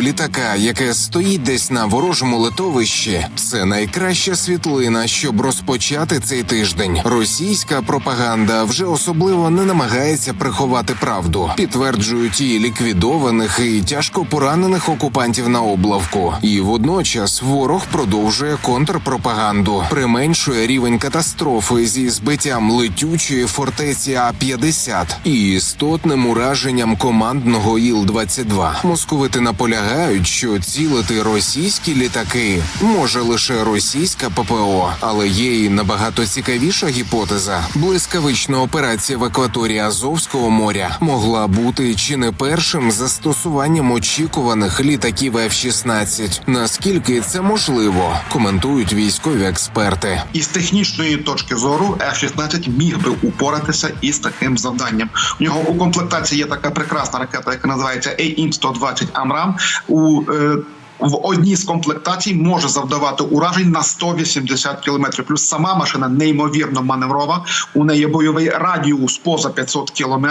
літака, яке стоїть десь на ворожому литовищі, це найкраща світлина, щоб розпочати цей тиждень. Російська пропаганда вже особливо не намагається приховати правду, підтверджують і ліквідованих, і тяжко поранених окупантів на облавку. І водночас ворог продовжує контрпропаганду, применшує рівень катастрофи зі збиттям летючої фортеці А 50 і істотним ураженням командного Іл-22. Московити наполягають, що цілити російські літаки може лише російська ППО, але є і набагато цікавіша гіпотеза. Блискавична операція в акваторії Азовського моря могла бути чи не першим застосуванням очікуваних літаків F-16. Наскільки це можливо, коментують військові експерти. І з технічної точки зору F-16 міг би упоратися із таким завданням. У нього у комплектації є така прекрасна ракета, яка називається AIM-120 Амрам. У е, в одній з комплектацій може завдавати уражень на 180 км. Плюс сама машина неймовірно маневрова. У неї бойовий радіус поза 500 км,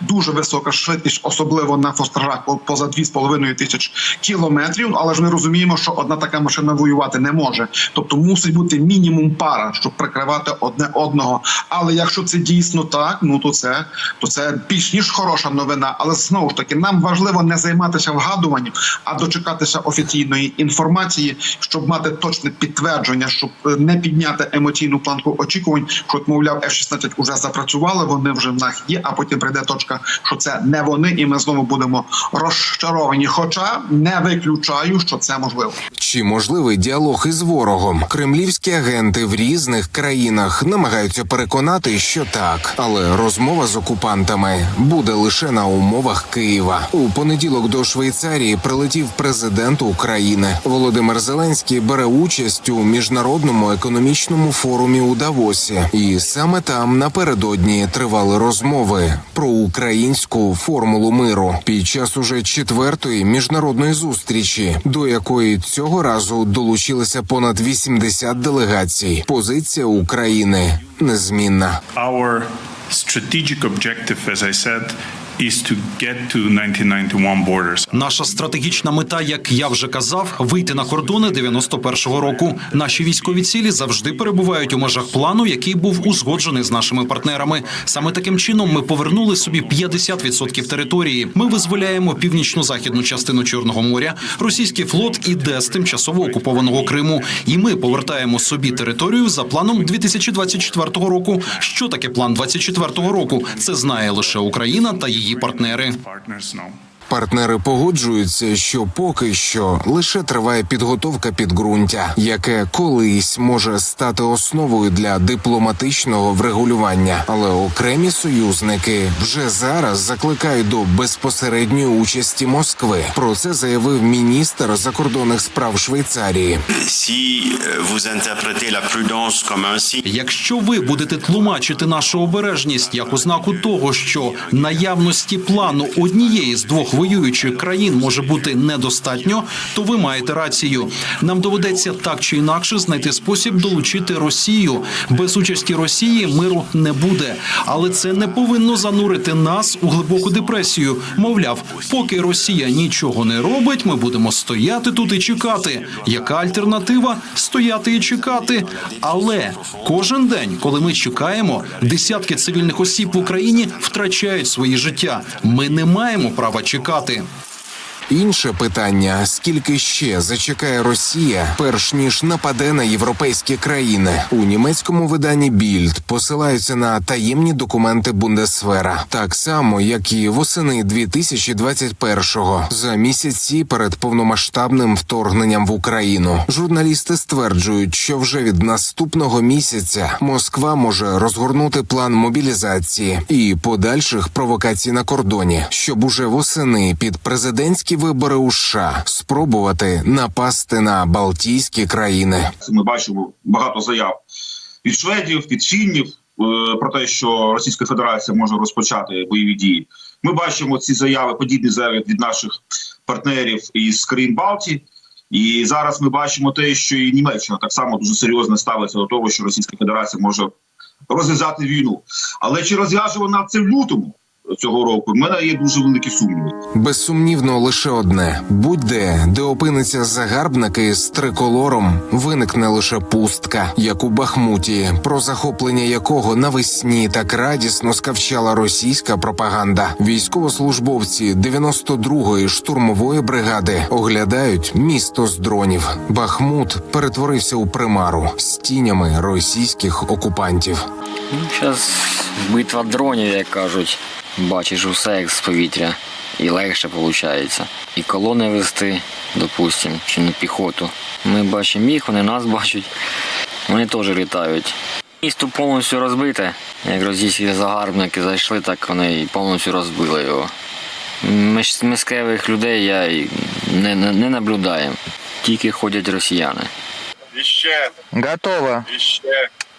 дуже висока швидкість, особливо на фостерах по- поза 2,5 тисяч кілометрів. Але ж ми розуміємо, що одна така машина воювати не може. Тобто мусить бути мінімум пара, щоб прикривати одне одного. Але якщо це дійсно так, ну то це то це більш ніж хороша новина. Але знову ж таки, нам важливо не займатися вгадуванням, а дочекатися офіційної інформації, щоб мати точне підтвердження, щоб е, не підняти емоційну планку очікувань, що мовляв, F-16 уже запрацювали, вони вже в нас є. А потім прийде точка, що це не вони, і ми знову будемо розчаровані. Хоча не виключаю, що це можливо. Чи можливий діалог із ворогом? Кремлівські агенти в різних країнах намагаються переконати, що так, але розмова з окупантами буде лише на умовах Києва. У понеділок до Швейцарії прилетів президент України. Володимир Зеленський бере участь у міжнародному економічному форумі у Давосі, і саме там напередодні тривали розмови про українську формулу миру під час уже четвертої міжнародної зустрічі, до якої цього разу долучилися понад 80 делегацій. Позиція України незмінна. Our strategic objective, as I said, is to get to 1991 borders. Наша стратегічна мета, як я вже казав, вийти на кордони 91-го року. Наші військові цілі завжди перебувають у межах плану, який був узгоджений з нашими партнерами. Саме таким чином ми повернули собі 50% території. Ми визволяємо північно-західну частину Чорного моря. Російський флот іде з тимчасово окупованого Криму, і ми повертаємо собі територію за планом 2024 року. Що таке план 24-го року? Це знає лише Україна та її партнери. Партнери погоджуються, що поки що лише триває підготовка підґрунтя, яке колись може стати основою для дипломатичного врегулювання. Але окремі союзники вже зараз закликають до безпосередньої участі Москви. Про це заявив міністр закордонних справ Швейцарії. Signe Якщо ви будете тлумачити нашу обережність як ознаку того, що наявності плану однієї з двох воюючих країн може бути недостатньо, то ви маєте рацію. Нам доведеться так чи інакше знайти спосіб долучити Росію. Без участі Росії миру не буде, але це не повинно занурити нас у глибоку депресію. Мовляв, поки Росія нічого не робить, ми будемо стояти тут і чекати. Яка альтернатива? Стояти і чекати. Але кожен день, коли ми чекаємо, десятки цивільних осіб в Україні втрачають свої життя. Ми не маємо права чекати чекати. Інше питання: скільки ще зачекає Росія, перш ніж нападе на європейські країни? У німецькому виданні Більд посилаються на таємні документи Бундесвера, так само як і восени 2021-го, за місяці перед повномасштабним вторгненням в Україну. Журналісти стверджують, що вже від наступного місяця Москва може розгорнути план мобілізації і подальших провокацій на кордоні, щоб уже восени під президентські вибори у США спробувати напасти на Балтійські країни. Ми бачимо багато заяв від шведів, від фіннів е, про те, що Російська Федерація може розпочати бойові дії. Ми бачимо ці заяви, подібні заяви від наших партнерів із країн Балтії. І зараз ми бачимо те, що і Німеччина так само дуже серйозно ставиться до того, що Російська Федерація може розв'язати війну. Але чи розв'яже вона це в лютому? Цього року. В мене є дуже великі сумніви. Безсумнівно лише одне: будь-де, де опиниться загарбники з триколором, виникне лише пустка, як у Бахмуті, про захоплення якого навесні так радісно скавчала російська пропаганда. Військовослужбовці 92-ї штурмової бригади оглядають місто з дронів. Бахмут перетворився у примару з тінями російських окупантів. Зараз битва дронів, як кажуть. Бачиш усе як з повітря. І легше виходить. І колони вести, допустим, чи на піхоту. Ми бачимо їх, вони нас бачать. Вони теж літають. Місто повністю розбите. Як російські загарбники зайшли, так вони і повністю розбили його. Ми ж місцевих людей я не, не, не наблюдаємо. Тільки ходять росіяни. Еще, Готово. еще,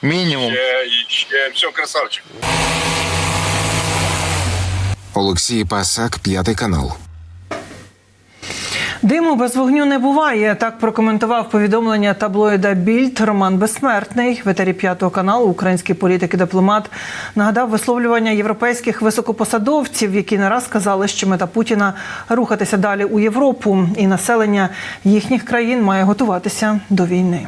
Минимум. еще, еще. Все, красавчик. Олексій Пасак, п'ятий канал. Диму без вогню не буває. Так прокоментував повідомлення таблоїда Більд Роман Безсмертний. В етері п'ятого каналу український політик і дипломат нагадав висловлювання європейських високопосадовців, які не раз сказали, що мета Путіна рухатися далі у Європу, і населення їхніх країн має готуватися до війни.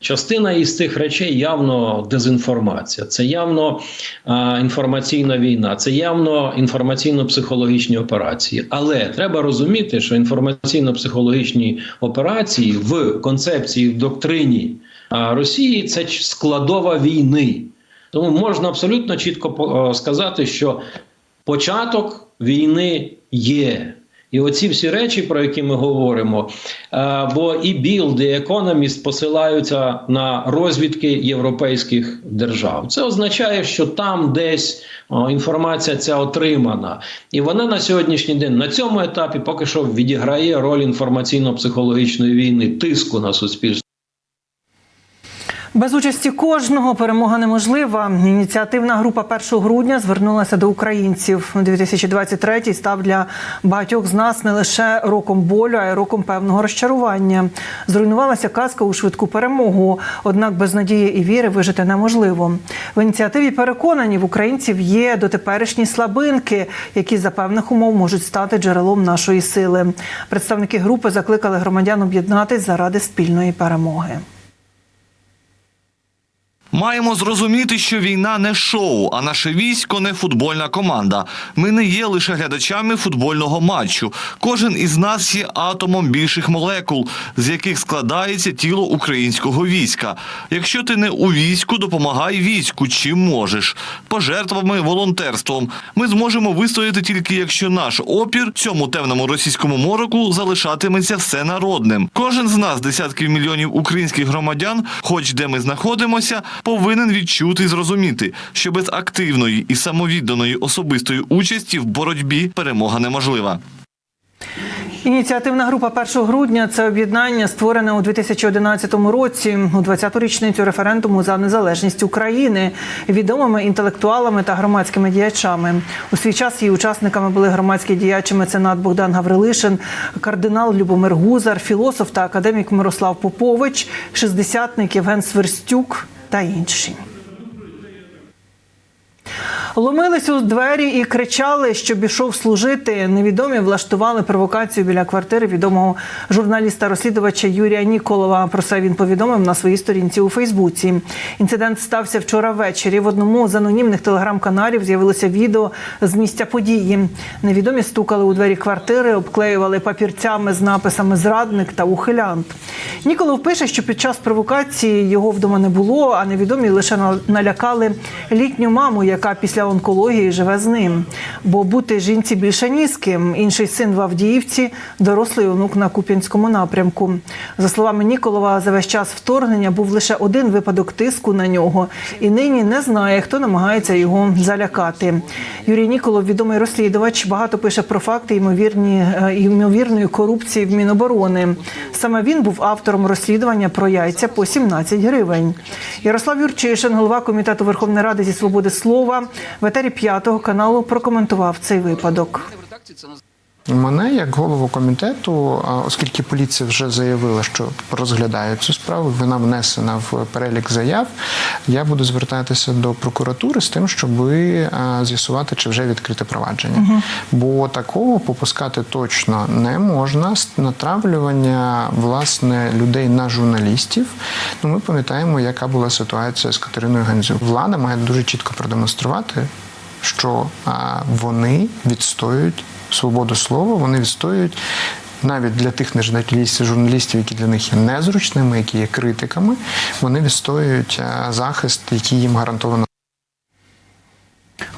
Частина із цих речей явно дезінформація, це явно а, інформаційна війна, це явно інформаційно-психологічні операції. Але треба розуміти, що інформаційно-психологічні операції в концепції, в доктрині а, Росії це складова війни. Тому можна абсолютно чітко сказати, що початок війни є. І оці всі речі, про які ми говоримо, е, бо і Білд, і Економіст посилаються на розвідки європейських держав. Це означає, що там десь інформація ця отримана, і вона на сьогоднішній день на цьому етапі поки що відіграє роль інформаційно-психологічної війни, тиску на суспільство. Без участі кожного перемога неможлива. Ініціативна група 1 грудня звернулася до українців. 2023 став для багатьох з нас не лише роком болю, а й роком певного розчарування. Зруйнувалася казка у швидку перемогу. Однак без надії і віри вижити неможливо. В ініціативі переконані в українців є дотеперішні слабинки, які за певних умов можуть стати джерелом нашої сили. Представники групи закликали громадян об'єднатись заради спільної перемоги. Маємо зрозуміти, що війна не шоу, а наше військо не футбольна команда. Ми не є лише глядачами футбольного матчу. Кожен із нас є атомом більших молекул, з яких складається тіло українського війська. Якщо ти не у війську, допомагай війську, чим можеш. Пожертвами, волонтерством. Ми зможемо вистояти тільки якщо наш опір цьому темному російському мороку залишатиметься всенародним. Кожен з нас, десятків мільйонів українських громадян, хоч де ми знаходимося, повинен відчути і зрозуміти, що без активної і самовідданої особистої участі в боротьбі перемога неможлива. Ініціативна група 1 грудня це об'єднання, створене у 2011 році у 20-ту річницю референдуму за незалежність України відомими інтелектуалами та громадськими діячами. У свій час її учасниками були громадські діячі меценат Богдан Гаврилишин, кардинал Любомир Гузар, філософ та академік Мирослав Попович, шестдесятник Євген Сверстюк та інші. Ломились у двері і кричали, щоб ішов служити. Невідомі влаштували провокацію біля квартири відомого журналіста-розслідувача Юрія Ніколова. Про це він повідомив на своїй сторінці у Фейсбуці. Інцидент стався вчора ввечері. В одному з анонімних телеграм-каналів з'явилося відео з місця події. Невідомі стукали у двері квартири, обклеювали папірцями з написами Зрадник та ухилянт. Ніколов пише, що під час провокації його вдома не було, а невідомі лише на- налякали літню маму, яка після онкології живе з ним. Бо бути жінці більше ні з ким. Інший син в Авдіївці, дорослий онук на Куп'янському напрямку. За словами Ніколова, за весь час вторгнення був лише один випадок тиску на нього, і нині не знає, хто намагається його залякати. Юрій Ніколов, відомий розслідувач, багато пише про факти ймовірні е, ймовірної корупції в Міноборони. Саме він був автором розслідування про яйця по 17 гривень. Ярослав Юрчишин, голова комітету Верховної Ради зі свободи слова, в етері п'ятого каналу прокоментував цей випадок. Мене як голову комітету, оскільки поліція вже заявила, що розглядає цю справу, вона внесена в перелік заяв. Я буду звертатися до прокуратури з тим, щоб з'ясувати, чи вже відкрите провадження. Бо такого попускати точно не можна. Натравлювання власне людей на журналістів. Ну, ми пам'ятаємо, яка була ситуація з Катериною Гандзюк. Влада має дуже чітко продемонструвати, що вони відстоюють свободу слова, вони відстоюють навіть для тих нежурналістів, журналістів, які для них є незручними, які є критиками, вони відстоюють захист, який їм гарантовано.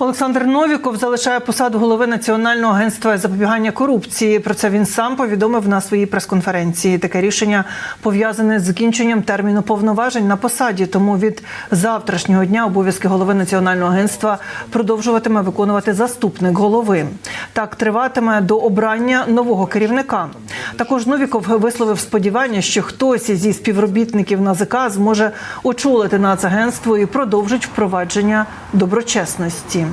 Олександр Новіков залишає посаду голови Національного агентства запобігання корупції. Про це він сам повідомив на своїй прес-конференції. Таке рішення пов'язане з закінченням терміну повноважень на посаді. Тому від завтрашнього дня обов'язки голови Національного агентства продовжуватиме виконувати заступник голови. Так триватиме до обрання нового керівника. Також Новіков висловив сподівання, що хтось зі співробітників НАЗК зможе очолити нацагентство і продовжить впровадження доброчесності.